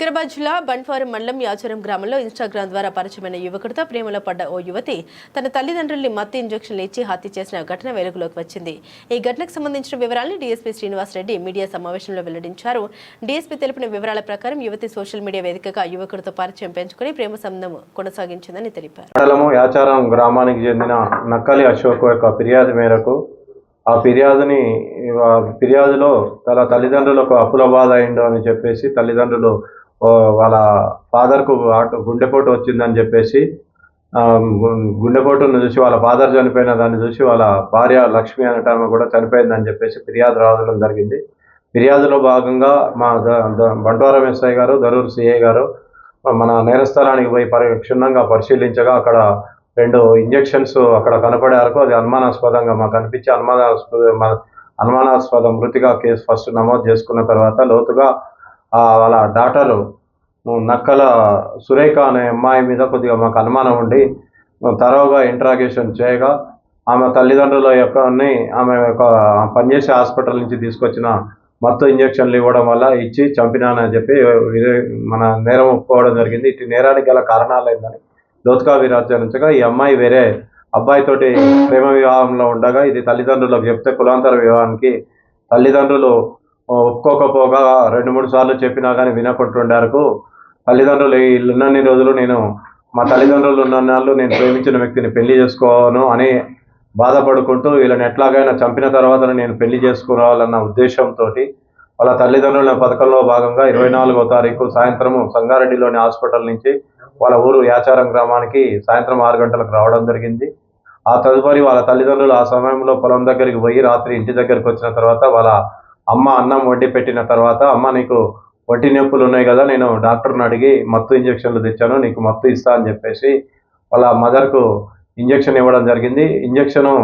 వికారాబాద్ జిల్లా బంట్వారం మండలం యాచరం గ్రామంలో ఇన్స్టాగ్రామ్ ద్వారా పరిచయమైన యువకుడితో ప్రేమలో పడ్డ ఓ యువతి తన తల్లిదండ్రుల్ని మత్తు ఇంజక్షన్లు ఇచ్చి హత్య చేసిన ఘటన వెలుగులోకి వచ్చింది. ఈ ఘటనకు సంబంధించిన వివరాలను డీఎస్పీ శ్రీనివాస్ రెడ్డి మీడియా సమావేశంలో వెల్లడించారు. డీఎస్పీ తెలిపిన వివరాల ప్రకారం యువతి సోషల్ మీడియా వేదికగా యువకుడితో పరిచయం పెంచుకుని ప్రేమ సంబంధం కొనసాగించిందని తెలిపారు. మండలము యాచారం గ్రామానికి చెందిన నక్కలి అశోక్ యొక్క ఫిర్యాదు మేరకు ఆ ఫిర్యాదుని ఫిర్యాదులో తన తల్లిదండ్రులకు అప్పుల బాధ అయిందో అని చెప్పేసి తల్లిదండ్రులు వాళ్ళ ఫాదర్కు గుండెపోటు వచ్చిందని చెప్పేసి గుండెపోటును చూసి వాళ్ళ ఫాదర్ చనిపోయిన దాన్ని చూసి వాళ్ళ భార్య లక్ష్మి అనే ఆమె కూడా చనిపోయిందని చెప్పేసి ఫిర్యాదు రావడం జరిగింది. ఫిర్యాదులో భాగంగా మా బంటవారం ఎస్ఐ గారు దరూరు సిఐ గారు మన నేరస్థలానికి పోయి పరి క్షుణ్ణంగా పరిశీలించగా అక్కడ రెండు ఇంజెక్షన్స్ అక్కడ కనపడే వరకు అది అనుమానాస్పదంగా మాకు అనిపించి అనుమానాస్పద అనుమానాస్పద మృతిగా కేసు ఫస్ట్ నమోదు చేసుకున్న తర్వాత లోతుగా వాళ్ళ డాటరు నక్కల సురేఖ అనే అమ్మాయి మీద కొద్దిగా మాకు అనుమానం ఉండి తరోగా ఇంట్రాగేషన్ చేయగా ఆమె తల్లిదండ్రుల యొక్క ఆమె యొక్క పనిచేసే హాస్పిటల్ నుంచి తీసుకొచ్చిన మత్తు ఇంజక్షన్లు ఇవ్వడం వల్ల ఇచ్చి చంపినానని చెప్పి ఇది మన నేరం ఒప్పుకోవడం జరిగింది. ఇటు నేరానికి గల కారణాలు ఏందని లోతుగా విరాచరించగా ఈ అమ్మాయి వేరే అబ్బాయితోటి ప్రేమ వివాహంలో ఉండగా ఇది తల్లిదండ్రులకు చెప్తే కులాంతర వివాహానికి తల్లిదండ్రులు ఒప్పుకోకపోగా రెండు మూడు సార్లు చెప్పినా కానీ వినకుంటుండారు తల్లిదండ్రులు ఉన్నన్ని రోజులు నేను మా తల్లిదండ్రులు ఉన్న నాళ్ళు నేను ప్రేమించిన వ్యక్తిని పెళ్ళి చేసుకోను అని బాధపడుకుంటూ వీళ్ళని ఎట్లాగైనా చంపిన తర్వాత నేను పెళ్ళి చేసుకోవాలన్న ఉద్దేశంతో వాళ్ళ తల్లిదండ్రుల పథకంలో భాగంగా ఇరవై నాలుగో తారీఖు సాయంత్రం సంగారెడ్డిలోని హాస్పిటల్ నుంచి వాళ్ళ ఊరు యాచారం గ్రామానికి సాయంత్రం ఆరు గంటలకు రావడం జరిగింది. ఆ తదుపరి వాళ్ళ తల్లిదండ్రులు ఆ సమయంలో పొలం దగ్గరికి పోయి రాత్రి ఇంటి దగ్గరికి వచ్చిన తర్వాత వాళ్ళ అమ్మ అన్నం వడ్డీ పెట్టిన తర్వాత అమ్మ నీకు వడ్డీ నొప్పులు ఉన్నాయి కదా నేను డాక్టర్ని అడిగి మత్తు ఇంజక్షన్లు తెచ్చాను నీకు మత్తు ఇస్తా అని చెప్పేసి వాళ్ళ మదర్కు ఇంజక్షన్ ఇవ్వడం జరిగింది. ఇంజక్షను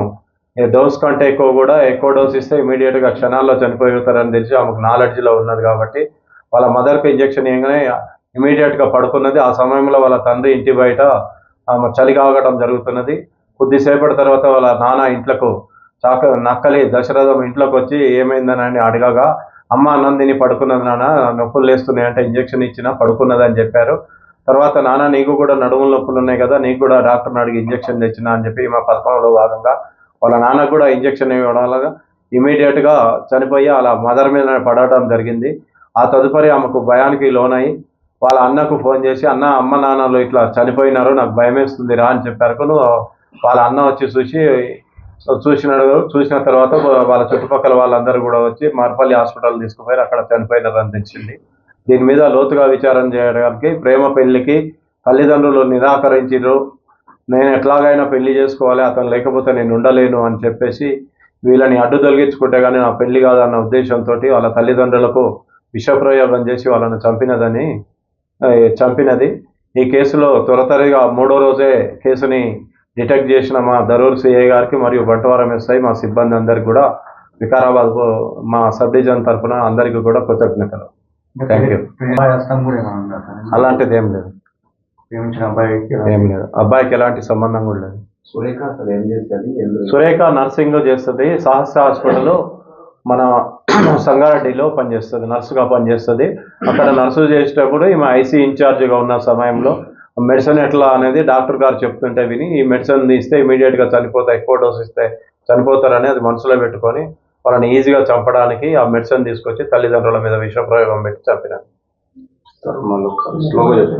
డోస్ కంటే ఎక్కువ కూడా ఎక్కువ డోస్ ఇస్తే ఇమీడియట్గా క్షణాల్లో చనిపోతారని తెలిసి ఆమెకు నాలెడ్జ్లో ఉన్నది కాబట్టి వాళ్ళ మదర్కి ఇంజక్షన్ ఇవ్వగానే ఇమీడియట్గా పడుకున్నది. ఆ సమయంలో వాళ్ళ తండ్రి ఇంటి బయట ఆమె చలి కావడం జరుగుతున్నది. కొద్దిసేపటి తర్వాత వాళ్ళ నాన్న ఇంట్లకు చాక నక్కలి దశరథం ఇంట్లోకి వచ్చి ఏమైందని అడగగా అమ్మ నందిని పడుకున్నది నాన్న నొప్పులు లేస్తున్నాయి అంటే ఇంజక్షన్ ఇచ్చినా పడుకున్నది అని చెప్పారు. తర్వాత నాన్న నీకు కూడా నడుముల నొప్పులు ఉన్నాయి కదా నీకు కూడా డాక్టర్ని అడిగి ఇంజక్షన్ తెచ్చినా అని చెప్పి మా పథకంలో భాగంగా వాళ్ళ నాన్నకు కూడా ఇంజక్షన్ ఇవ్వడం వల్ల ఇమీడియట్గా చనిపోయి అలా మదర్ మీద పడటం జరిగింది. ఆ తదుపరి ఆమెకు భయానికి లోనై వాళ్ళ అన్నకు ఫోన్ చేసి అన్న అమ్మ నాన్నలు ఇట్లా చనిపోయినారు నాకు భయం వేస్తుంది రా అని చెప్పారు. వాళ్ళ అన్న వచ్చి చూసి చూసినాడు చూసిన తర్వాత వాళ్ళ చుట్టుపక్కల వాళ్ళందరూ కూడా వచ్చి మార్పల్లి హాస్పిటల్ తీసుకుపోయారు. అక్కడ చనిపోయినారని తెలిసింది. దీని మీద లోతుగా విచారం చేయడానికి ప్రేమ పెళ్ళికి తల్లిదండ్రులు నిరాకరించారు నేను ఎట్లాగైనా పెళ్ళి చేసుకోవాలి అతను లేకపోతే నేను ఉండలేను అని చెప్పేసి వీళ్ళని అడ్డు తొలగించుకుంటే కానీ నా పెళ్ళి కాదన్న ఉద్దేశంతో వాళ్ళ తల్లిదండ్రులకు విషప్రయోగం చేసి వాళ్ళని చంపినదని చంపినది. ఈ కేసులో త్వరతరిగా మూడో రోజే కేసుని డిటెక్ట్ చేసిన మా దరూర్ సిఐ గారికి మరియు బంటవారం ఎస్ఐ మా సిబ్బంది అందరికి కూడా వికారాబాద్ మా సబ్ డివిజన్ తరఫున అందరికీ కూడా కృతజ్ఞతలు. Thank you? అలాంటిది ఏం లేదు. ప్రేమించిన అబ్బాయికి ఏం లేదు. అబ్బాయికి ఎలాంటి సంబంధం కూడా లేదు. సురేఖ నర్సింగ్ చేస్తుంది. సహస్ర హాస్పిటల్ మన సంగారెడ్డిలో పనిచేస్తుంది. నర్సుగా పనిచేస్తుంది. అక్కడ నర్సు చేసేటప్పుడు ఈమె ఐసీ ఇన్ఛార్జ్గా ఉన్న సమయంలో మెడిసిన్ ఎట్లా అనేది డాక్టర్ గారు చెప్తుంటే విని ఈ మెడిసిన్ ఇస్తే ఇమీడియట్గా చనిపోతాయి ఎక్కువ డోస్ ఇస్తే చనిపోతారని అది మనసులో పెట్టుకొని వాళ్ళని ఈజీగా చంపడానికి ఆ మెడిసిన్ తీసుకొచ్చి తల్లిదండ్రుల మీద విష ప్రయోగం పెట్టి చంపినాను